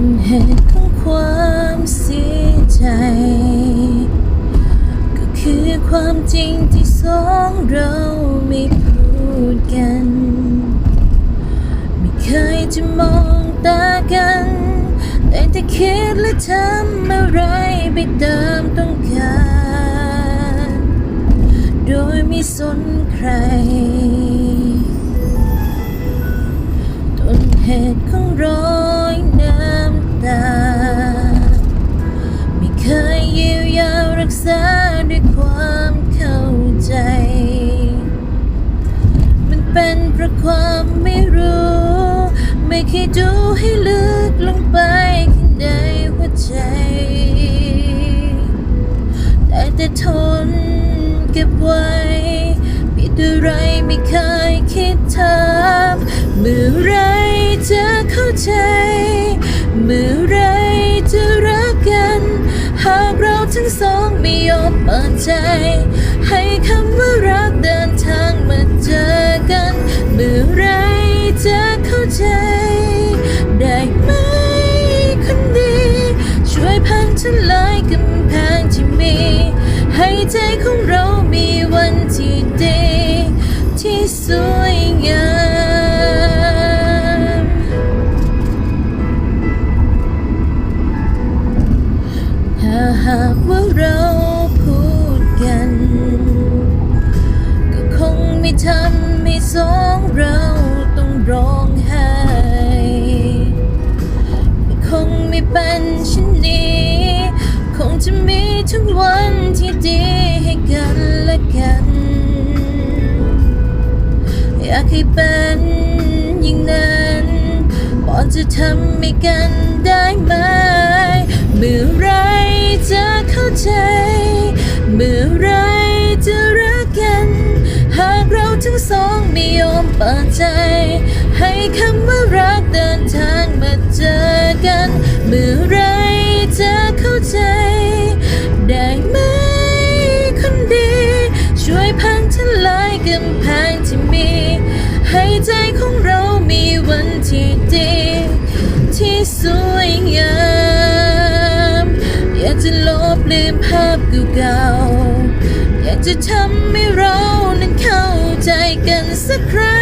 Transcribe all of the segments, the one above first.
นเหตุของความเสียใจ ก็คือความจริงที่สองเราไม่พูดกัน ไม่เคยจะมองตากัน แต่จะคิดและทำอะไรไปตามต้องการ โดยไม่สนใคร เป็นเพราะความไม่รู้ ไม่เคยดูให้ลึกลงไปข้างในหัวใจได้แต่ทนเก็บไว้ผิดอะไรไม่เคยคิดถามเมื่อไรจะเข้าใจ เมื่อไรจะรักกัน หากเราทั้งสองไม่ยอมเปิดใจ ให้คำว่ารักเดินทางมาเจอ กัน เมื่อไรจะเข้าใจ ได้ไหมคนดี ช่วยพังทลายกำแพงที่มี ให้ใจของเรามีวันที่ดีที่สวยงามถ้าหากว่าเราพูดกัน ก็คงไม่ทำ สองเราต้องร้องไห้คงไม่เป็นเช่นนี้ คงจะมีทุกวันที่ดีให้กันและกัน อยากให้เป็นอย่างนั้นก่อนจะทำให้กันได้ไหม เมื่อไรจะเข้าใจ สองไม่ยอมเปิดใจ ให้คำว่ารักเดินทางมาเจอกัน เมื่อไรจะเข้าใจ ได้ไหมคนดี ช่วยพังทลายกำแพงที่มี ให้ใจของเรามีวันที่ดี ที่สวยงามอยากจะลบลืมภาพเก่าๆอยากจะทำให้เรานั้นเข้า ใจกันสักครั้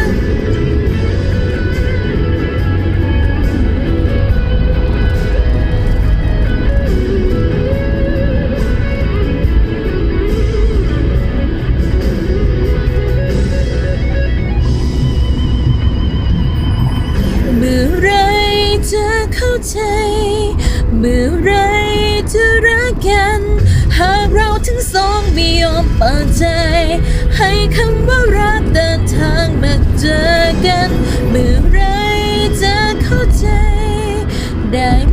ง เมื่อไรจะเข้าใจ เมื่อไรจะรักกัน หากเราทั้งสอง ปิดใจ ให้คำว่ารักเดินทางมาเจอกัน เมื่อไรจะเข้าใจได้